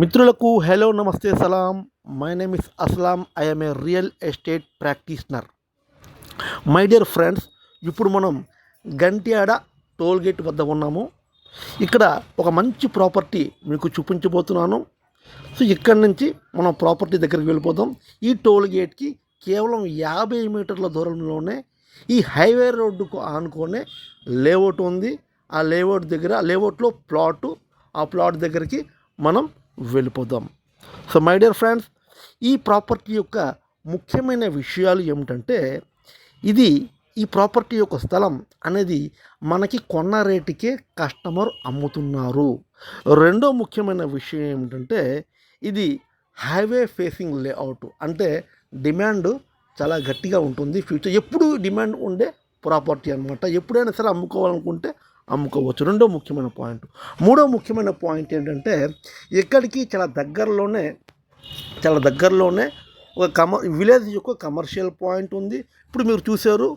మిత్రులకు హలో నమస్తే సలాం. My name is Aslam I'm a real estate practitioner my dear friends ఇప్పుడు మనం Gantyada tollgate వద్ద ఉన్నాము. ఇక్కడ ఒక మంచి ప్రాపర్టీ మీకు చూపించబోతున్నాను. సో ఇక్కడ నుంచి మనం ప్రాపర్టీ దగ్గరికి వెళ్ళిపోతాం ఈ టోల్గేట్కి కేవలం యాభై మీటర్ల దూరంలోనే ఈ హైవే రోడ్డుకు ఆనుకొనే లేఅవుట్ ఉంది. ఆ లేఅవుట్ దగ్గర లేఅవుట్లో ప్లాటు ఆ ప్లాట్ దగ్గరికి మనం వెళ్ళిపోదాం. సో మై డియర్ ఫ్రెండ్స్ ఈ ప్రాపర్టీ యొక్క ముఖ్యమైన విషయాలు ఏమిటంటే ఇది ఈ ప్రాపర్టీ యొక్క స్థలం అనేది మనకి కొన్న రేటుకే కస్టమర్ అమ్ముతున్నారు. రెండో ముఖ్యమైన విషయం ఏమిటంటే ఇది హైవే ఫేసింగ్ లేఅవుట్ అంటే డిమాండ్ చాలా గట్టిగా ఉంటుంది. ఫ్యూచర్ ఎప్పుడు డిమాండ్ ఉండే ప్రాపర్టీ అనమాట ఎప్పుడైనా సరే అమ్ముకోవాలనుకుంటే అమ్ముకోవచ్చు. రెండో ముఖ్యమైన పాయింట్. మూడో ముఖ్యమైన పాయింట్ ఏంటంటే ఇక్కడికి చాలా దగ్గరలోనే చాలా దగ్గరలోనే ఒక కమ విలేజ్ యొక్క కమర్షియల్ పాయింట్ ఉంది. ఇప్పుడు మీరు చూశారు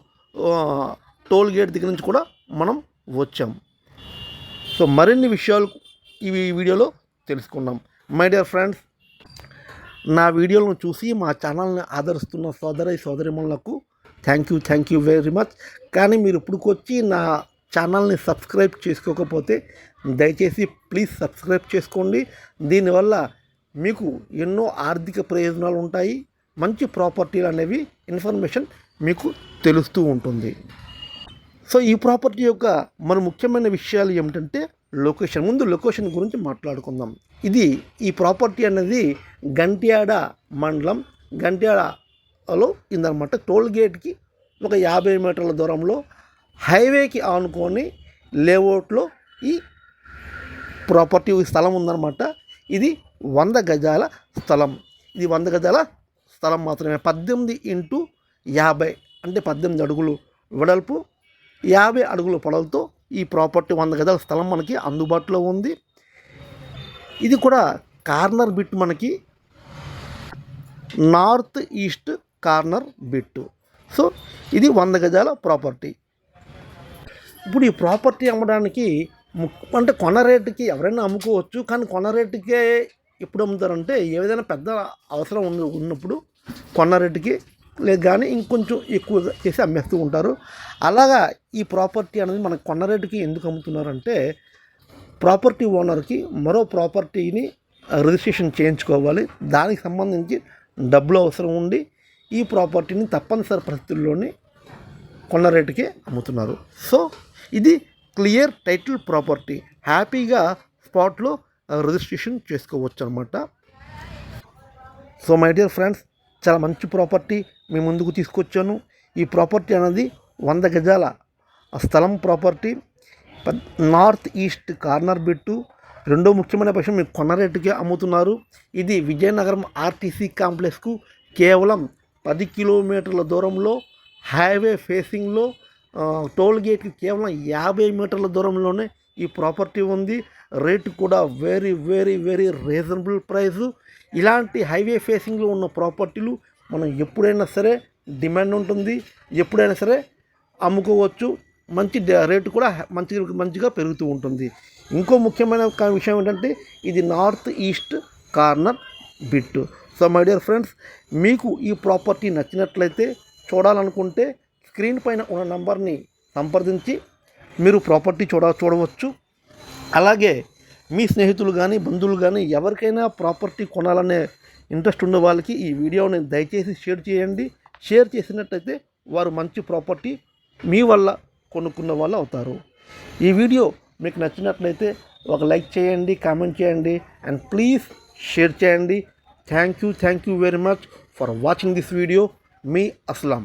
టోల్ గేట్ దగ్గర నుంచి కూడా మనం వచ్చాం. సో మరిన్ని విషయాలు ఈ వీడియోలో తెలుసుకున్నాం మై డియర్ ఫ్రెండ్స్ నా వీడియోలను చూసి మా ఛానల్ని ఆదరిస్తున్న సోదరి సోదరిమణులకు thank you thank you very much. కానీ మీరు ఇప్పుడుకొచ్చి నా ఛానల్ని సబ్స్క్రైబ్ చేసుకోకపోతే దయచేసి ప్లీజ్ సబ్స్క్రైబ్ చేసుకోండి. దీనివల్ల మీకు ఎన్నో ఆర్థిక ప్రయోజనాలు ఉంటాయి. మంచి ప్రాపర్టీలు అనేవి ఇన్ఫర్మేషన్ మీకు తెలుస్తూ ఉంటుంది. సో ఈ ప్రాపర్టీ యొక్క మన ముఖ్యమైన విషయాలు ఏమిటంటే లొకేషన్. ముందు లొకేషన్ గురించి మాట్లాడుకుందాం. ఇది ఈ ప్రాపర్టీ అనేది గంట్యాడ మండలం గంట్యాడలో ఇందనమాట టోల్ గేట్కి ఒక యాభై మీటర్ల దూరంలో హైవేకి ఆనుకొని లేఅవుట్లో ఈ ప్రాపర్టీ ఈ స్థలం ఉందన్నమాట. ఇది వంద గజాల స్థలం. ఇది వంద గజాల స్థలం మాత్రమే. పద్దెనిమిది ఇంటూ యాభై అంటే పద్దెనిమిది అడుగులు వెడల్పు. యాభై అడుగుల పొడవుతో ఈ ప్రాపర్టీ వంద గజాల స్థలం మనకి అందుబాటులో ఉంది. ఇది కూడా కార్నర్ బిట్ మనకి north east corner bit so ఇది వంద గజాల ప్రాపర్టీ. ఇప్పుడు ఈ ప్రాపర్టీ అమ్మడానికి ము- అంటే కొన్న రేటుకి ఎవరైనా అమ్ముకోవచ్చు కానీ కొన్న రేటుకే ఎప్పుడు అమ్ముతారంటే ఏదైనా పెద్ద అవసరం ఉన్న ఉన్నప్పుడు కొన్న రేటుకి లేదు కానీ ఇంకొంచెం ఎక్కువ చేసి అమ్మేస్తూ ఉంటారు. అలాగా ఈ ప్రాపర్టీ అనేది మనకు కొన్న రేటుకి ఎందుకు అమ్ముతున్నారంటే ప్రాపర్టీ ఓనర్కి మరో ప్రాపర్టీని రిజిస్ట్రేషన్ చేయించుకోవాలి. దానికి సంబంధించి డబ్బులు అవసరం ఉండి ఈ ప్రాపర్టీని తప్పనిసరి పరిస్థితుల్లోనే కొన్న రేటుకే అమ్ముతున్నారు. సో ఇది క్లియర్ టైటిల్ ప్రాపర్టీ. హ్యాపీగా స్పాట్లో రిజిస్ట్రేషన్ చేసుకోవచ్చు అనమాట సో మై డియర్ ఫ్రెండ్స్ చాలా మంచి ప్రాపర్టీ మీ ముందుకు తీసుకొచ్చాను. ఈ ప్రాపర్టీ అనేది వంద గజాల స్థలం property. North east corner bit. రెండో ముఖ్యమైన పక్షం మీకు కొన్న రేటుకే అమ్ముతున్నారు. ఇది విజయనగరం ఆర్టీసీ కాంప్లెక్స్కు కేవలం పది కిలోమీటర్ల దూరంలో హైవే ఫేసింగ్లో టోల్ గేట్కి కేవలం యాభై మీటర్ల దూరంలోనే ఈ ప్రాపర్టీ ఉంది. రేటు కూడా very very very reasonable price ఇలాంటి హైవే ఫేసింగ్లో ఉన్న ప్రాపర్టీలు మనం ఎప్పుడైనా సరే డిమాండ్ ఉంటుంది. ఎప్పుడైనా సరే అమ్ముకోవచ్చు. మంచి రేటు కూడా మంచి మంచిగా పెరుగుతూ ఉంటుంది. ఇంకో ముఖ్యమైన విషయం ఏంటంటే ఇది north east corner bit so my dear friends మీకు ఈ ప్రాపర్టీ నచ్చినట్లయితే చూడాలనుకుంటే స్క్రీన్ పైన ఉన్న నంబర్ని సంప్రదించి మీరు ప్రాపర్టీ చూడ చూడవచ్చు. అలాగే మీ స్నేహితులు కానీ బంధువులు కానీ ఎవరికైనా ప్రాపర్టీ కొనాలనే ఇంట్రెస్ట్ ఉన్న వాళ్ళకి ఈ వీడియోని దయచేసి షేర్ చేయండి. షేర్ చేసినట్టయితే వారు మంచి ప్రాపర్టీ మీ వల్ల కొనుక్కున్న వాళ్ళు అవుతారు. ఈ వీడియో మీకు నచ్చినట్లయితే ఒక లైక్ చేయండి కామెంట్ చేయండి అండ్ ప్లీజ్ షేర్ చేయండి. Thank you thank you very much for watching this video. Me Aslam.